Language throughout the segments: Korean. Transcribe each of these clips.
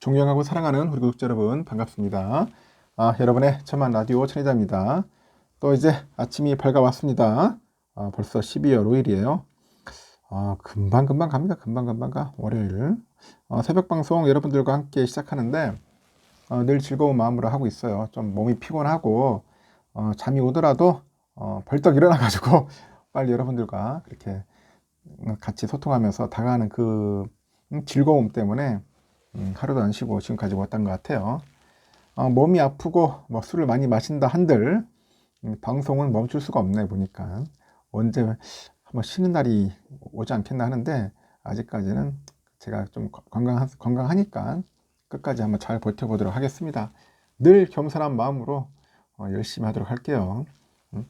존경하고 사랑하는 우리 구독자 여러분 반갑습니다. 아, 여러분의 천만 라디오 천혜자입니다. 또 이제 아침이 밝아왔습니다. 아, 벌써 12월 5일이에요. 아, 금방 금방 갑니다. 금방 금방 가. 월요일 아, 새벽 방송 여러분들과 함께 시작하는데 아, 늘 즐거운 마음으로 하고 있어요. 좀 몸이 피곤하고 어, 잠이 오더라도 어, 벌떡 일어나가지고 빨리 여러분들과 그렇게 같이 소통하면서 다가가는 그 음, 즐거움 때문에 음, 하루도 안 쉬고 지금까지 왔던 것 같아요. 어, 몸이 아프고 뭐 술을 많이 마신다 한들 음, 방송은 멈출 수가 없네 보니까 언제 한번 쉬는 날이 오지 않겠나 하는데 아직까지는 제가 좀 건강 건강하니까 끝까지 한번 잘 버텨보도록 하겠습니다. 늘 겸손한 마음으로 어, 열심히 하도록 할게요. 음?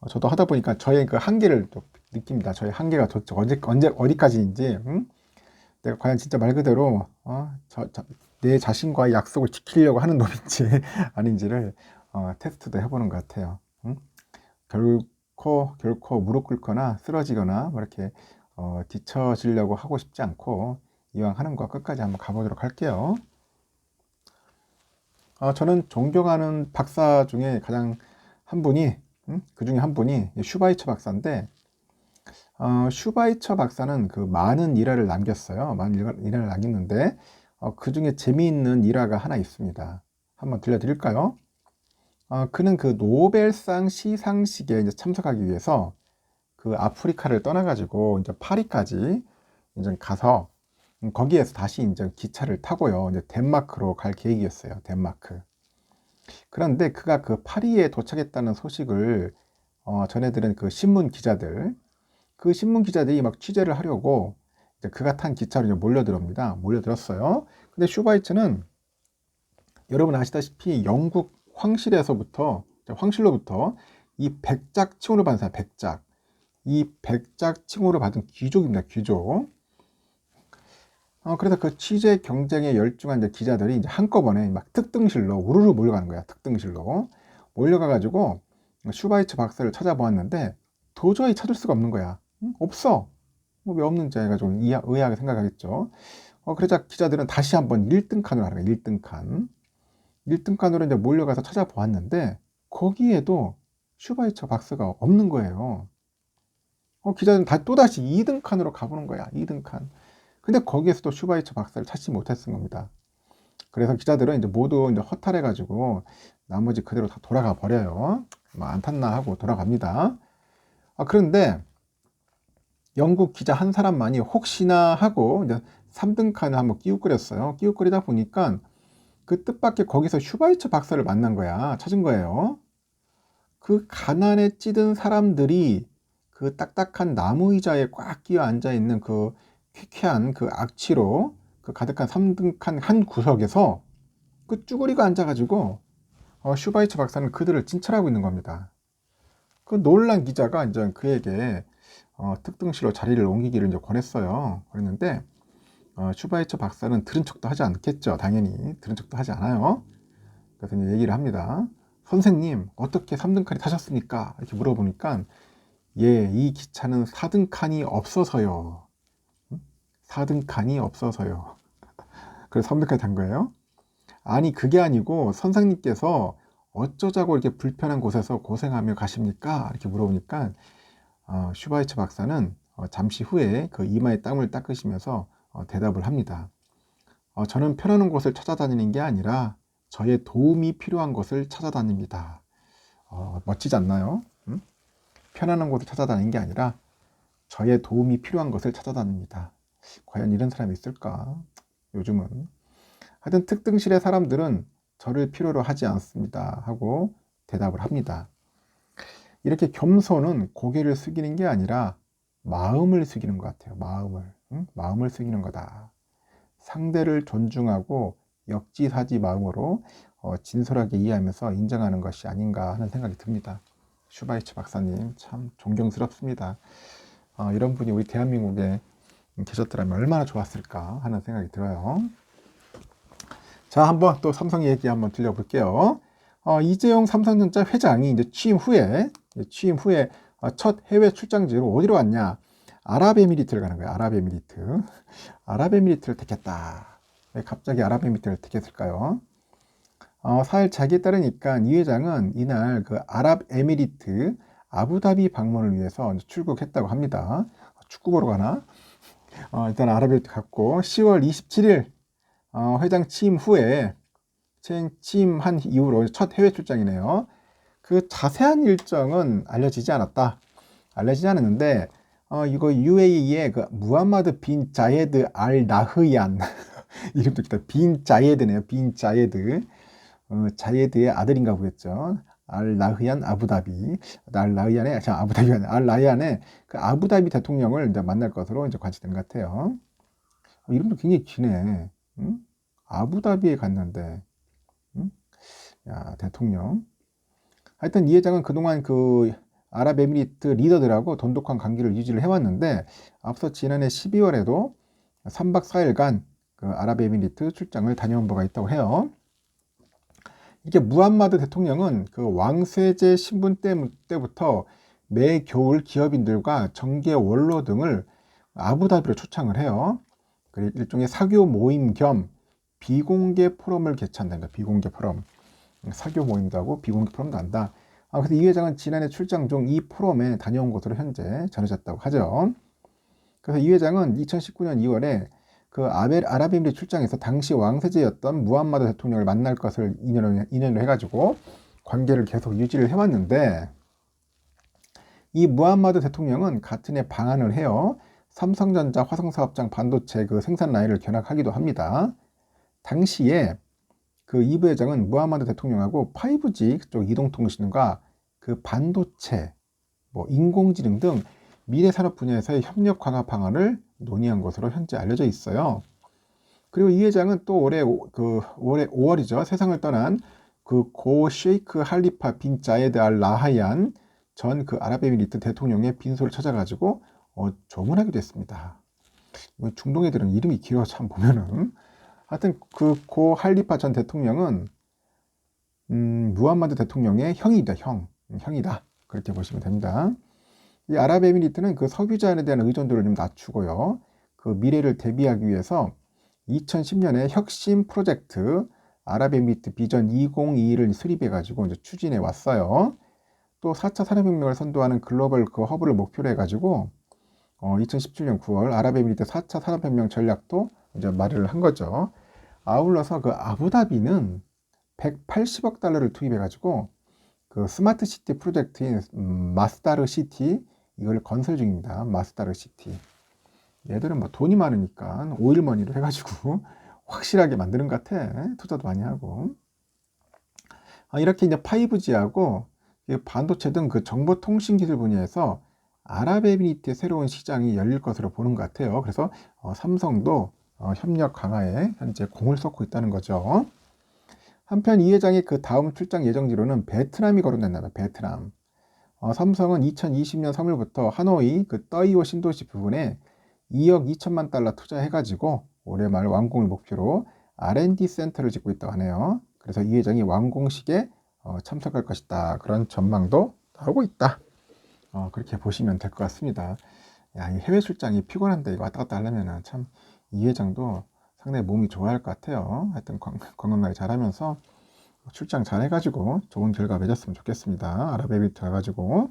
어, 저도 하다 보니까 저의 그 한계를 또 느낍니다. 저의 한계가 도대체 언제, 언제 어디까지인지 음? 내가 과연 진짜 말 그대로 어, 저, 저, 내 자신과의 약속을 지키려고 하는 놈인지 아닌지를 어, 테스트도 해보는 것 같아요. 음? 결코 결코 무릎 꿇거나 쓰러지거나 뭐 이렇게 어, 뒤처지려고 하고 싶지 않고 이왕 하는 거 끝까지 한번 가보도록 할게요. 어, 저는 존경하는 박사 중에 가장 한 분이 음? 그 중에 한 분이 슈바이처 박사인데 어, 슈바이처 박사는 그 많은 일화를 남겼어요. 많은 일화를 남겼는데 어, 그 중에 재미있는 일화가 하나 있습니다. 한번 들려드릴까요? 어, 그는 그 노벨상 시상식에 이제 참석하기 위해서 그 아프리카를 떠나가지고 이제 파리까지 이제 가서 거기에서 다시 이제 기차를 타고요. 이제 덴마크로 갈 계획이었어요. 덴마크. 그런데 그가 그 파리에 도착했다는 소식을 어, 전해들은 그 신문 기자들, 그 신문 기자들이 막 취재를 하려고 그가 탄 기차로 이제 몰려들옵니다. 몰려들었어요. 근데 슈바이츠는 여러분 아시다시피 영국 황실에서부터 황실로부터 이 백작 칭호를 받은 사람 백작 이 백작 칭호를 받은 귀족입니다. 귀족. 어, 그래서 그 취재 경쟁에 열중한 이제 기자들이 이제 한꺼번에 막 특등실로 우르르 몰려가는 거야. 특등실로 몰려가가지고 슈바이츠 박사를 찾아보았는데 도저히 찾을 수가 없는 거야. 없어. 뭐 왜 없는지 해가지고 의아하게 생각하겠죠. 어, 그러자 기자들은 다시 한번 1등 칸으로 거야. 1등 칸. 1등 칸으로 이제 몰려가서 찾아보았는데 거기에도 슈바이처 박스가 없는 거예요. 어, 기자들은 다 또다시 2등 칸으로 가보는 거야. 2등 칸. 근데 거기에서도 슈바이처 박사를 찾지 못했던 겁니다. 그래서 기자들은 이제 모두 이제 허탈해가지고 나머지 그대로 다 돌아가 버려요. 뭐 안 탔나 하고 돌아갑니다. 아, 그런데 영국 기자 한 사람만이 혹시나 하고 이제 3등 칸을 한번 끼우거렸어요. 끼우거리다 보니까 그 뜻밖의 거기서 슈바이처 박사를 만난 거야. 찾은 거예요. 그 가난에 찌든 사람들이 그 딱딱한 나무 의자에 꽉 끼어 앉아 있는 그 쾌쾌한 그 악취로 그 가득한 3등 칸 한 구석에서 그 쭈구리가 앉아가지고 어, 슈바이처 박사는 그들을 진찰하고 있는 겁니다. 그 놀란 기자가 이제 그에게 어, 특등실로 자리를 옮기기를 이제 권했어요. 그랬는데 어, 슈바이처 박사는 들은 척도 하지 않겠죠. 당연히 들은 척도 하지 않아요. 그래서 이제 얘기를 합니다. 선생님 어떻게 3등 칸이 타셨습니까? 이렇게 물어보니까 예, 이 기차는 4등 칸이 없어서요. 4등 칸이 없어서요. 그래서 3등 칸이 탄 거예요. 아니 그게 아니고 선생님께서 어쩌자고 이렇게 불편한 곳에서 고생하며 가십니까? 이렇게 물어보니까 어, 슈바이처 박사는 어, 잠시 후에 그 이마에 땀을 닦으시면서 어, 대답을 합니다. 어, 저는 편안한 곳을 찾아다니는 게 아니라 저의 도움이 필요한 곳을 찾아다닙니다. 어, 멋지지 않나요? 음? 편안한 곳을 찾아다니는 게 아니라 저의 도움이 필요한 것을 찾아다닙니다. 과연 이런 사람이 있을까? 요즘은. 하여튼 특등실의 사람들은 저를 필요로 하지 않습니다. 하고 대답을 합니다. 이렇게 겸손은 고개를 숙이는 게 아니라 마음을 숙이는 것 같아요. 마음을. 응? 마음을 숙이는 거다. 상대를 존중하고 역지사지 마음으로 어, 진솔하게 이해하면서 인정하는 것이 아닌가 하는 생각이 듭니다. 슈바이츠 박사님 참 존경스럽습니다. 어, 이런 분이 우리 대한민국에 계셨더라면 얼마나 좋았을까 하는 생각이 들어요. 자, 한번 또 삼성 얘기 한번 들려볼게요. 어, 이재용 삼성전자 회장이 이제 취임 후에 취임 후에 어, 첫 해외 출장지로 어디로 갔냐? 아랍에미리트를 가는 거예요. 아랍에미리트. 아랍에미리트를 택했다. 왜 갑자기 아랍에미리트를 택했을까요? 어, 사일 자기에 따르니까 이 회장은 이날 그 아랍에미리트 아부다비 방문을 위해서 출국했다고 합니다. 축구 보러 가나? 어, 일단 아랍에미리트 갔고 10월 27일 어, 회장 취임 후에 취임한 이후로 첫 해외 출장이네요. 그 자세한 일정은 알려지지 않았다. 알려지지 않았는데 어, 이거 UAE의 그 무함마드 빈 자예드 알 나흐얀 이름도 기다 빈 자예드네요. 빈 자예드 어, 자예드의 아들인가 보겠죠. 알 나흐얀 아부다비 알 나흐얀의 자 아부다비가 아니라 알 나흐얀의 그 아부다비 대통령을 이제 만날 것으로 이제 관측되는 것 같아요. 어, 이름도 굉장히 기네. 응? 아부다비에 갔는데, 응? 야 대통령. 하여튼 이 회장은 그동안 그 아랍에미리트 리더들하고 돈독한 관계를 유지를 해왔는데 앞서 지난해 12월에도 3박 4일간 그 아랍에미리트 출장을 다녀온 바가 있다고 해요. 이게 무함마드 대통령은 그 왕세제 신분 때부터 매 겨울 기업인들과 정계 원로 등을 아부다비로 초청을 해요. 일종의 사교 모임 겸 비공개 포럼을 개최한다. 비공개 포럼. 사교 모임도 하고 비공개 포럼도 한다. 아, 그래서 이 회장은 지난해 출장 중 이 포럼에 다녀온 것으로 현재 전해졌다고 하죠. 그래서 이 회장은 2019년 2월에 그 아벨 아랍에미리 출장에서 당시 왕세제였던 무함마드 대통령을 만날 것을 인연으로 해가지고 관계를 계속 유지를 해왔는데 이 무함마드 대통령은 같은 해 방한을 해요. 삼성전자 화성사업장 반도체 그 생산 라인을 견학하기도 합니다. 당시에 그 이브 회장은 무하마드 대통령하고 5G 쪽 이동통신과 그 반도체, 뭐 인공지능 등 미래 산업 분야에서의 협력 강화 방안을 논의한 것으로 현재 알려져 있어요. 그리고 이 회장은 또 올해 그 올해 5월이죠. 세상을 떠난 그 고 쉐이크 할리파 빈 자예드 알 라하얀 전 그 아랍에미리트 대통령의 빈소를 찾아가지고 어, 조문하기도 했습니다. 중동 애들은 이름이 길어 참 보면은 하여튼 그 고 할리파 전 대통령은 음, 무함마드 대통령의 형이다, 형. 형이다. 그렇게 보시면 됩니다. 이 아랍에미리트는 그 석유자원에 대한 의존도를 좀 낮추고요. 그 미래를 대비하기 위해서 2010년에 혁신 프로젝트 아랍에미리트 비전 2022를 수립해 가지고 이제 추진해 왔어요. 또 4차 산업혁명을 선도하는 글로벌 그 허브를 목표로 해 가지고 어, 2017년 9월 아랍에미리트 4차 산업혁명 전략도 이제 말을 한 거죠. 아울러서 그 아부다비는 180억 달러를 투입해 가지고 그 스마트 시티 프로젝트인 음, 마스다르 시티 이걸 건설 중입니다. 마스다르 시티. 얘들은 뭐 돈이 많으니까 오일머니로 해가지고 확실하게 만드는 것 같아. 투자도 많이 하고. 아, 이렇게 이제 5G하고 반도체 등 그 정보통신 기술 분야에서 아랍에미리트의 새로운 시장이 열릴 것으로 보는 것 같아요. 그래서 어, 삼성도 어, 협력 강화에 현재 공을 쏟고 있다는 거죠. 한편 이 회장의 그 다음 출장 예정지로는 베트남이 거론된다. 베트남. 어, 삼성은 2020년 3월부터 하노이 그 떠이오 신도시 부분에 2억 2천만 달러 투자해가지고 올해 말 완공을 목표로 R&D 센터를 짓고 있다고 하네요. 그래서 이 회장이 완공식에 어, 참석할 것이다. 그런 전망도 나오고 있다. 어, 그렇게 보시면 될 것 같습니다. 야, 이 해외 출장이 피곤한데 이거 왔다 갔다 하려면 참 이 회장도 상당히 몸이 좋아할 것 같아요. 하여튼 건강관리 잘하면서 출장 잘 해가지고 좋은 결과 맺었으면 좋겠습니다. 아랍에미리트 가가지고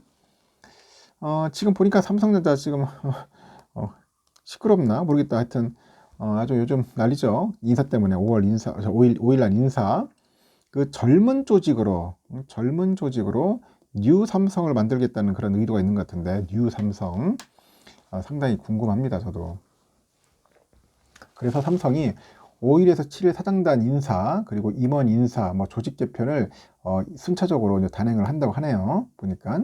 어, 지금 보니까 삼성전자 지금 어, 시끄럽나 모르겠다. 하여튼 어, 아주 요즘 난리죠. 인사 때문에 5월 인사 5일 5일날 인사 그 젊은 조직으로 젊은 조직으로 뉴 삼성을 만들겠다는 그런 의도가 있는 것 같은데 뉴 삼성 아, 상당히 궁금합니다 저도 그래서 삼성이 5일에서 7일 사장단 인사 그리고 임원 인사 뭐 조직 개편을 어, 순차적으로 이제 단행을 한다고 하네요 보니까.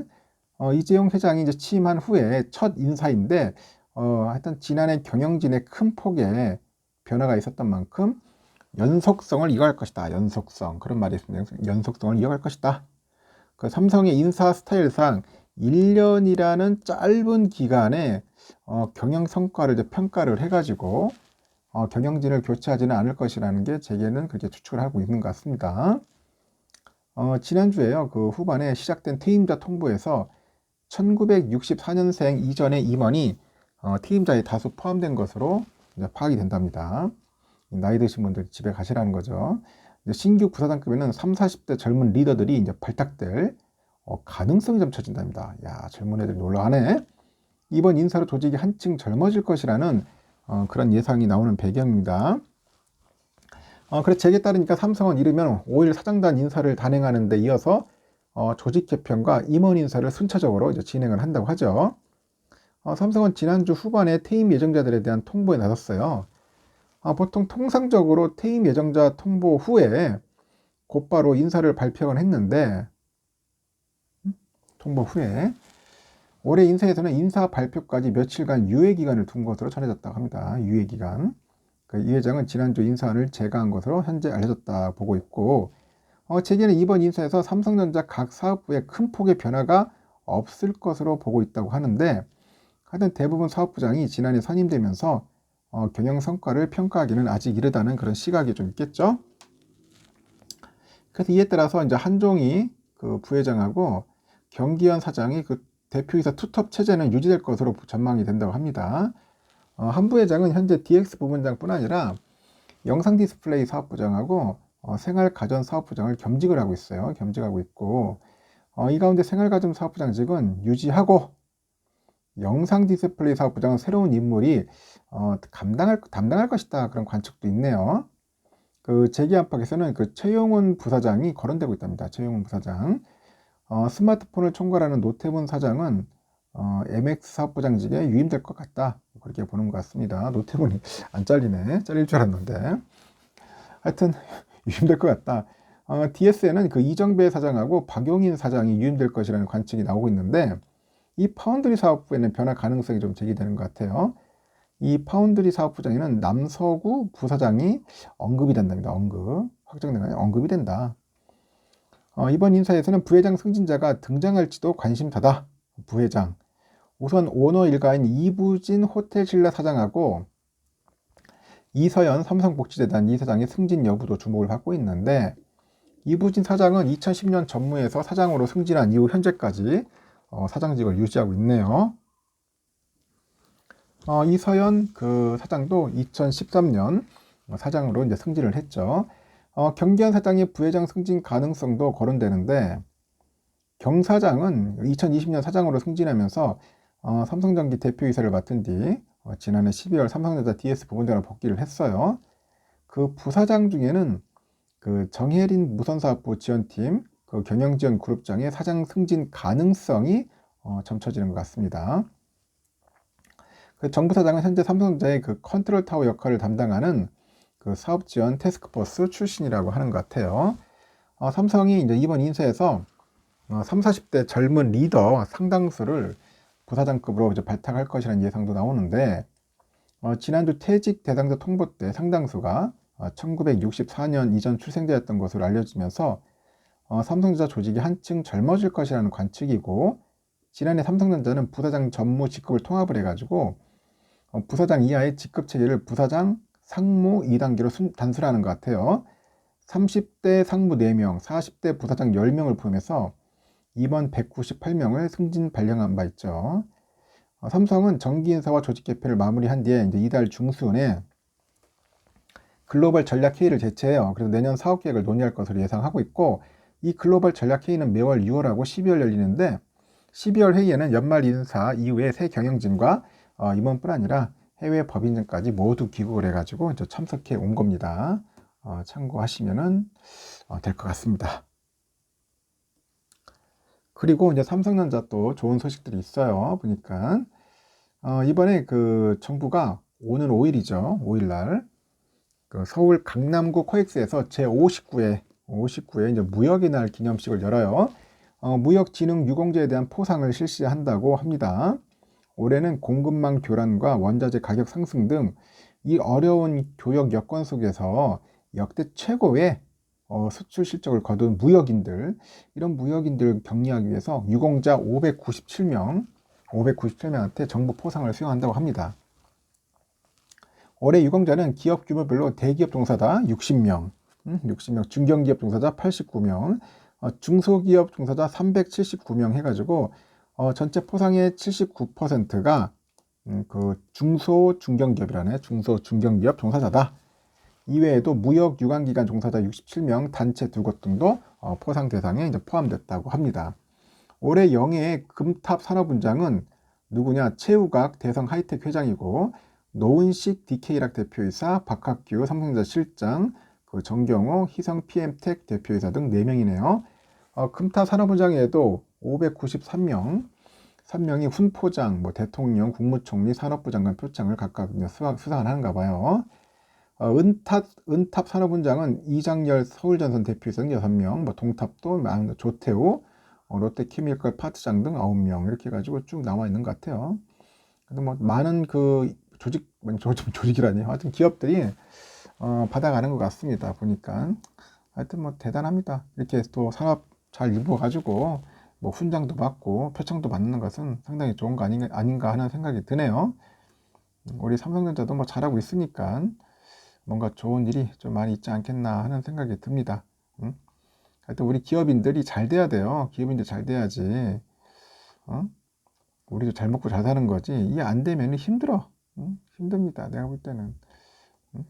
어, 이재용 회장이 이제 취임한 후에 첫 인사인데 어, 하여튼 지난해 경영진의 큰 폭의 변화가 있었던 만큼 연속성을 이어갈 것이다 연속성. 그런 말이 있습니다. 연속성을 이어갈 것이다. 그 삼성의 인사 스타일상 1년이라는 짧은 기간에 어, 경영 성과를 평가를 해가지고 어, 경영진을 교체하지는 않을 것이라는 게 제게는 그렇게 추측을 하고 있는 것 같습니다. 어, 지난주에요. 그 후반에 시작된 퇴임자 통보에서 1964년생 이전의 임원이 어, 퇴임자에 다수 포함된 것으로 파악이 된답니다. 이 나이 드신 분들 집에 가시라는 거죠. 신규 부사장급에는 3, 40대 젊은 리더들이 이제 발탁될 어, 가능성이 점쳐진답니다. 야, 젊은 애들이 놀러가네. 이번 인사로 조직이 한층 젊어질 것이라는 어, 그런 예상이 나오는 배경입니다. 어, 그래서 제게 따르니까 삼성은 이르면 5일 사장단 인사를 단행하는 데 이어서 어, 조직 개편과 임원 인사를 순차적으로 이제 진행을 한다고 하죠. 어, 삼성은 지난주 후반에 퇴임 예정자들에 대한 통보에 나섰어요. 어, 보통 통상적으로 퇴임 예정자 통보 후에 곧바로 인사를 발표를 했는데 음? 통보 후에 올해 인사에서는 인사 발표까지 며칠간 유예 기간을 둔 것으로 전해졌다고 합니다. 유예 기간. 그이 회장은 지난주 인사를 제거한 것으로 현재 알려졌다 보고 있고 어, 제게는 이번 인사에서 삼성전자 각 사업부에 큰 폭의 변화가 없을 것으로 보고 있다고 하는데 하여튼 대부분 사업부장이 지난해 선임되면서 어, 경영 성과를 평가하기는 아직 이르다는 그런 시각이 좀 있겠죠. 그래서 이에 따라서 이제 한종희 그 부회장하고 경기현 사장이 그 대표이사 투톱 체제는 유지될 것으로 전망이 된다고 합니다. 어, 한 부회장은 현재 DX 부분장뿐 아니라 영상 디스플레이 사업부장하고 어, 생활가전 사업부장을 겸직을 하고 있어요. 겸직하고 있고 어, 이 가운데 생활가전 사업부장직은 유지하고 영상 디스플레이 사업부장은 새로운 인물이 어, 감당할 담당할 것이다 그런 관측도 있네요. 그 재계 안팎에서는 그 최용훈 부사장이 거론되고 있답니다. 최용훈 부사장. 어, 스마트폰을 총괄하는 노태문 사장은 어, MX 사업부장직에 유임될 것 같다. 그렇게 보는 것 같습니다. 노태문이 안 잘리네. 잘릴 줄 알았는데. 하여튼 유임될 것 같다. 어, DS에는 그 이정배 사장하고 박용인 사장이 유임될 것이라는 관측이 나오고 있는데 이 파운드리 사업부에는 변화 가능성이 좀 제기되는 것 같아요. 이 파운드리 사업부장에는 남서구 부사장이 언급이 된답니다. 언급. 확정된 거 언급이 된다. 어, 이번 인사에서는 부회장 승진자가 등장할지도 관심사다. 부회장. 우선 오너 일가인 이부진 호텔신라 사장하고 이서연 삼성복지재단 이사장의 승진 여부도 주목을 받고 있는데 이부진 사장은 2010년 전무에서 사장으로 승진한 이후 현재까지 어, 사장직을 유지하고 있네요. 어, 이서연 그 사장도 2013년 사장으로 이제 승진을 했죠. 어, 경기한 사장의 부회장 승진 가능성도 거론되는데 경 사장은 2020년 사장으로 승진하면서 어, 삼성전기 대표이사를 맡은 뒤 어, 지난해 12월 삼성전자 DS 부분장으로 복귀를 했어요. 그 부사장 중에는 그 정혜린 무선사업부 지원팀 그 경영지원 그룹장의 사장 승진 가능성이 어, 점쳐지는 것 같습니다. 그 정부 사장은 현재 삼성전자의 그 컨트롤 타워 역할을 담당하는 그 사업 지원 테스크포스 출신이라고 하는 것 같아요. 어, 삼성이 이제 이번 인사에서 어, 3, 40대 젊은 리더 상당수를 부사장급으로 이제 발탁할 것이라는 예상도 나오는데 어, 지난주 퇴직 대상자 통보 때 상당수가 어, 1964년 이전 출생자였던 것으로 알려지면서 어, 삼성전자 조직이 한층 젊어질 것이라는 관측이고 지난해 삼성전자는 부사장 전무 직급을 통합을 해가지고 어, 부사장 이하의 직급 체계를 부사장, 상무 2단계로 단순하는 것 같아요. 30대 상무 4명, 40대 부사장 10명을 포함해서 이번 198명을 승진 발령한 바 있죠. 어, 삼성은 정기 인사와 조직 개편을 마무리한 뒤에 이제 이달 중순에 글로벌 전략 회의를 개최해요. 그래서 내년 사업 계획을 논의할 것으로 예상하고 있고 이 글로벌 전략 회의는 매월 6월하고 12월 열리는데 12월 회의에는 연말 인사 이후에 새 경영진과 어, 임원뿐 아니라 해외 법인진까지 모두 귀국을 해가지고 이제 참석해 온 겁니다. 어, 참고하시면은 어, 될것 같습니다. 그리고 이제 삼성전자 또 좋은 소식들이 있어요. 보니까 어, 이번에 그 정부가 오는 5일이죠. 5일날 그 서울 강남구 코엑스에서 제 59회 59회 이제 무역의 날 기념식을 열어요. 어, 무역진흥 유공제에 대한 포상을 실시한다고 합니다. 올해는 공급망 교란과 원자재 가격 상승 등 이 어려운 교역 여건 속에서 역대 최고의 어, 수출 실적을 거둔 무역인들 이런 무역인들 격리하기 위해서 유공자 597명 597명한테 정부 포상을 수여한다고 합니다. 올해 유공자는 기업 규모별로 대기업 종사자 60명, 60명, 음, 중견기업 종사자 89명, 어, 중소기업 종사자 379명 해가지고 어, 전체 포상의 79%가 음, 그 중소 중견기업이라네 중소 중견기업 종사자다. 이외에도 무역 유관기관 종사자 67명, 단체 두 곳 등도 어, 포상 대상에 이제 포함됐다고 합니다. 올해 영예의 금탑 산업훈장은 누구냐? 최우각 대성 하이텍 회장이고 노은식 DK락 대표이사, 박학규 삼성전자 실장, 그 정경호 희성 PM텍 대표이사 등 4명이네요. 어, 금탑 산업훈장에도 593명, 3명이 훈포장, 뭐 대통령, 국무총리, 산업부 장관 표창을 각각 수상, 수상을 하는가 봐요. 어, 은탑, 은탑 산업훈장은 이장열 서울전선 대표이사 6명, 뭐 동탑도 조태우, 어, 롯데케미컬 파트장 등 9명 이렇게 해가지고 쭉 나와 있는 것 같아요. 근데 뭐 많은 그 조직, 조직, 조직이라니 하여튼 기업들이 어, 받아가는 것 같습니다. 보니까 하여튼 뭐 대단합니다. 이렇게 또 산업 잘 입어가지고 뭐 훈장도 받고 표창도 받는 것은 상당히 좋은 거 아닌가, 아닌가 하는 생각이 드네요. 우리 삼성전자도 뭐 잘하고 있으니까 뭔가 좋은 일이 좀 많이 있지 않겠나 하는 생각이 듭니다. 응? 하여튼 우리 기업인들이 잘 돼야 돼요. 기업인들 잘 돼야지. 어? 우리도 잘 먹고 잘 사는 거지. 이게 안 되면 힘들어. 응? 힘듭니다. 내가 볼 때는. 응?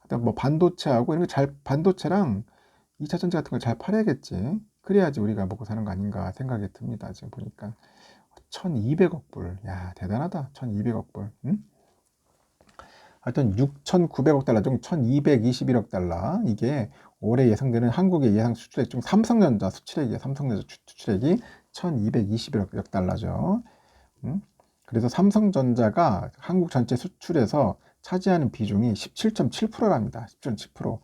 하여튼 뭐 반도체하고 이런 거 잘, 반도체랑 2차 전지 같은 걸 잘 팔아야겠지. 그래야지 우리가 먹고 사는 거 아닌가 생각이 듭니다. 지금 보니까. 1200억 불. 야, 대단하다. 1200억 불. 응? 하여튼 6,900억 달러 중 1,221억 달러. 이게 올해 예상되는 한국의 예상 수출액 중 삼성전자 수출액이 삼성전자 수출액이 1,221억 달러죠. 음? 그래서 삼성전자가 한국 전체 수출에서 차지하는 비중이 17.7%랍니다. 17.7%.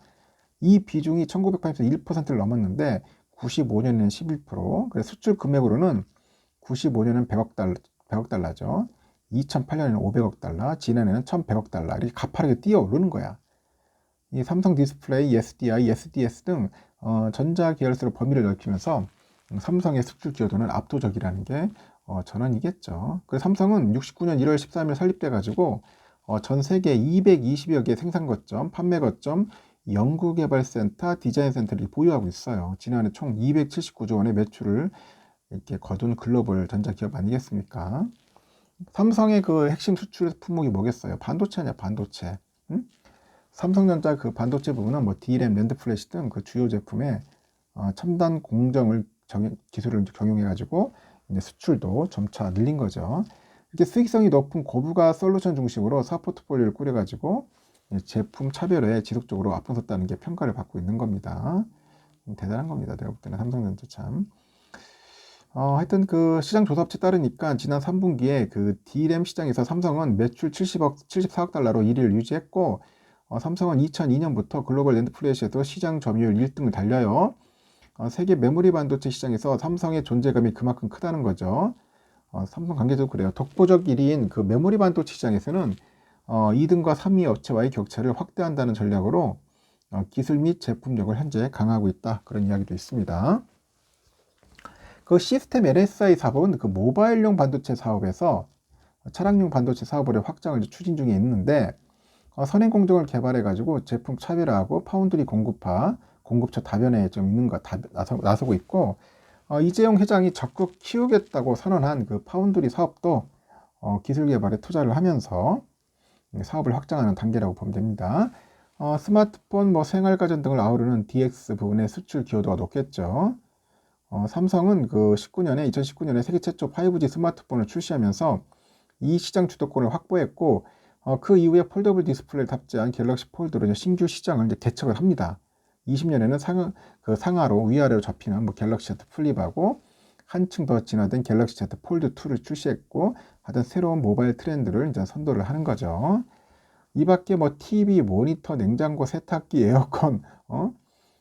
이 비중이 1980에서 1%를 넘었는데 95년에는 11%. 그래서 수출 금액으로는 95년은 100억 달러, 100억 달러죠. 2008년에는 500억 달러, 지난해는 1100억 달러. 이렇게 가파르게 뛰어오르는 거야. 이 삼성 디스플레이, SDI, SDS 등 어, 전자 계열사로 범위를 넓히면서 삼성의 수출 기여도는 압도적이라는 게 어, 전원이겠죠. 그래서 삼성은 69년 1월 13일 설립돼 가지고 어, 전 세계 220여 개 생산 거점, 판매 거점, 연구개발센터, 디자인센터를 보유하고 있어요. 지난해 총 279조 원의 매출을 이렇게 거둔 글로벌 전자기업 아니겠습니까? 삼성의 그 핵심 수출 품목이 뭐겠어요? 반도체냐, 반도체. 응? 삼성전자 그 반도체 부분은 뭐 D램, 랜드 플래시 등 그 주요 제품에 어, 첨단 공정을 정, 기술을 경용해 가지고 이제 수출도 점차 늘린 거죠. 이렇게 수익성이 높은 고부가 솔루션 중심으로 사업 포트폴리오를 꾸려 가지고 제품 차별에 지속적으로 앞장섰다는 게 평가를 받고 있는 겁니다. 대단한 겁니다. 내가 볼 때는 삼성전자 참. 어, 하여튼 그 시장 조사업체 따르니까 지난 3분기에 그 D램 시장에서 삼성은 매출 70억, 74억 달러로 1위를 유지했고 어, 삼성은 2002년부터 글로벌 랜드 플래시에서 시장 점유율 1등을 달려요. 어, 세계 메모리 반도체 시장에서 삼성의 존재감이 그만큼 크다는 거죠. 어, 삼성 관계도 그래요. 독보적 1위인 그 메모리 반도체 시장에서는 어, 2등과 3위 업체와의 격차를 확대한다는 전략으로 어, 기술 및 제품력을 현재 강화하고 있다. 그런 이야기도 있습니다. 그 시스템 LSI 사업은 그 모바일용 반도체 사업에서 차량용 반도체 사업을 확장을 추진 중에 있는데 어, 선행 공정을 개발해 가지고 제품 차별화하고 파운드리 공급화, 공급처 다변에 좀 있는 것 나서, 나서고 있고 어, 이재용 회장이 적극 키우겠다고 선언한 그 파운드리 사업도 어, 기술 개발에 투자를 하면서 사업을 확장하는 단계라고 보면 됩니다. 어, 스마트폰, 뭐 생활가전 등을 아우르는 DX 부분의 수출 기여도가 높겠죠. 어, 삼성은 그 19년에 2019년에 세계 최초 5G 스마트폰을 출시하면서 이 시장 주도권을 확보했고 어, 그 이후에 폴더블 디스플레이를 탑재한 갤럭시 폴드로 신규 시장을 이제 개척을 합니다. 20년에는 상, 그 상하로 위아래로 잡히는 뭐 갤럭시 Z 플립하고 한층 더 진화된 갤럭시 Z 폴드 2를 출시했고 하여튼 새로운 모바일 트렌드를 이제 선도를 하는 거죠. 이 밖에 뭐 TV, 모니터, 냉장고, 세탁기, 에어컨, 어?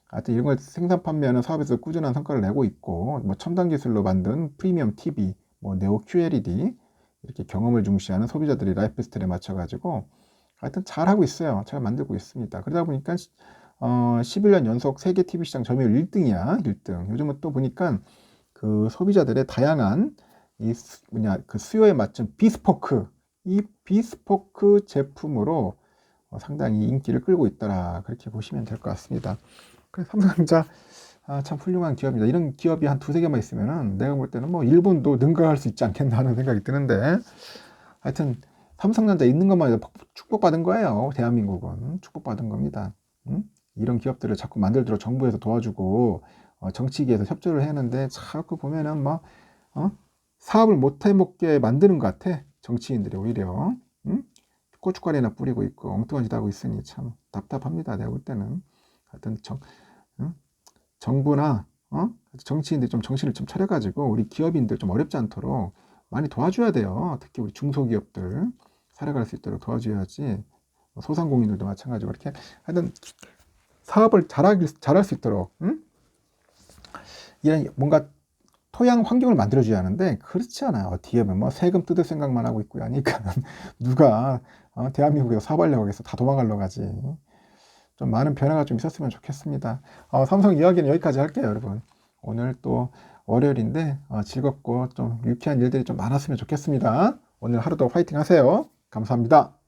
하여튼 이런 걸 생산 판매하는 사업에서 꾸준한 성과를 내고 있고 뭐 첨단 기술로 만든 프리미엄 TV, 뭐 네오 QLED 이렇게 경험을 중시하는 소비자들이 라이프 스타일에 맞춰가지고 하여튼 잘하고 있어요. 잘 만들고 있습니다. 그러다 보니까 어, 11년 연속 세계 TV 시장 점유율 1등이야. 1등. 요즘은 또 보니까 그 소비자들의 다양한 이 뭐냐 그 수요에 맞춘 비스포크 이 비스포크 제품으로 어, 상당히 인기를 끌고 있더라. 그렇게 보시면 될 것 같습니다. 그래서 삼성전자 아, 참 훌륭한 기업입니다. 이런 기업이 한 두세 개만 있으면은 내가 볼 때는 뭐 일본도 능가할 수 있지 않겠나 하는 생각이 드는데 하여튼 삼성전자 있는 것만 해도 축복받은 거예요. 대한민국은 축복받은 겁니다. 이런 기업들을 자꾸 만들도록 정부에서 도와주고 어, 정치계에서 협조를 했는데 자꾸 보면은 뭐 어? 사업을 못 해먹게 만드는 것 같아 정치인들이 오히려 응? 고춧가루나 뿌리고 있고 엉뚱한 짓 하고 있으니 참 답답합니다 내가 볼 때는 하여튼 정, 응? 정부나 어? 정치인들 좀 정신을 좀 차려가지고 우리 기업인들 좀 어렵지 않도록 많이 도와줘야 돼요 특히 우리 중소기업들 살아갈 수 있도록 도와줘야지 소상공인들도 마찬가지고 이렇게 하여튼 사업을 잘하기, 잘할 수 있도록 응? 이런 뭔가 토양 환경을 만들어줘야 하는데 그렇지 않아요. 뒤에 뭐 세금 뜯을 생각만 하고 있고 하니까 누가 어, 대한민국에서 사업하려고 해서 다 도망가려고 하지. 좀 많은 변화가 좀 있었으면 좋겠습니다. 어, 삼성 이야기는 여기까지 할게요, 여러분. 오늘 또 월요일인데 어, 즐겁고 좀 유쾌한 일들이 좀 많았으면 좋겠습니다. 오늘 하루도 화이팅 하세요. 감사합니다.